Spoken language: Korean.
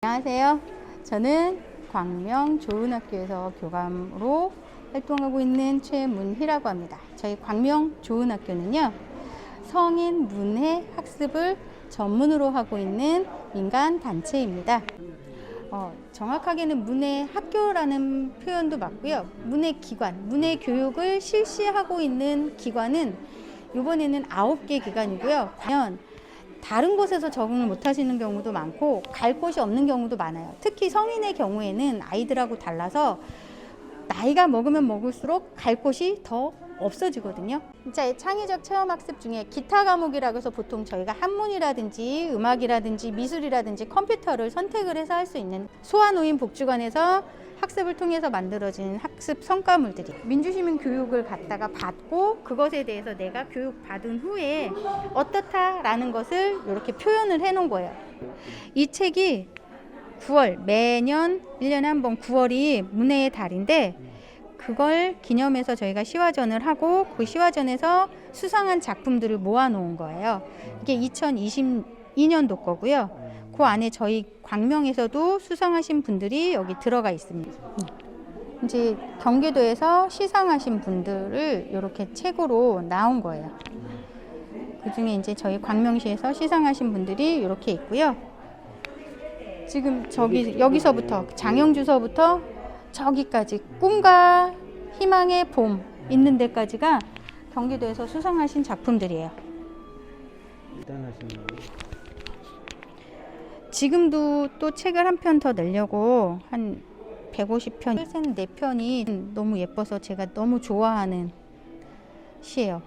안녕하세요. 저는 광명 좋은 학교에서 교감으로 활동하고 있는 최문희라고 합니다. 저희 광명 좋은 학교는요, 성인 문해 학습을 전문으로 하고 있는 민간 단체입니다. 어, 정확하게는 문해 학교라는 표현도 맞고요. 문해 기관, 문해 교육을 실시하고 있는 기관은 이번에는 아홉 개 기관이고요. 과연 다른 곳에서 적응을 못 하시는 경우도 많고 갈 곳이 없는 경우도 많아요. 특히 성인의 경우에는 아이들하고 달라서 나이가 먹으면 먹을수록 갈 곳이 더 없어지거든요. 진짜 창의적 체험 학습 중에 기타 과목이라고 해서 보통 저희가 한문이라든지 음악이라든지 미술이라든지 컴퓨터를 선택을 해서 할 수 있는 소아노인 복지관에서 학습을 통해서 만들어진 학습 성과물들이 민주시민 교육을 갖다가 받고 그것에 대해서 내가 교육 받은 후에 어떻다라는 것을 이렇게 표현을 해 놓은 거예요. 이 책이 9월 매년 1년에 한 번 9월이 문해의 달인데 그걸 기념해서 저희가 시화전을 하고 그 시화전에서 수상한 작품들을 모아 놓은 거예요. 이게 2022년도 거고요. 그 안에 저희 광명에서도 수상하신 분들이 여기 들어가 있습니다. 음. 이제 경기도에서 시상하신 분들을 이렇게 책으로 나온 거예요. 그 중에 이제 저희 광명시에서 시상하신 분들이 이렇게 있고요. 지금 저기 여기서부터 장영주서부터 저기까지 꿈과 희망의 봄 있는 데까지가 경기도에서 수상하신 작품들이에요. 지금도 또 책을 한 편 더 내려고 한 150편, 실생 4편이 너무 예뻐서 제가 너무 좋아하는 시예요.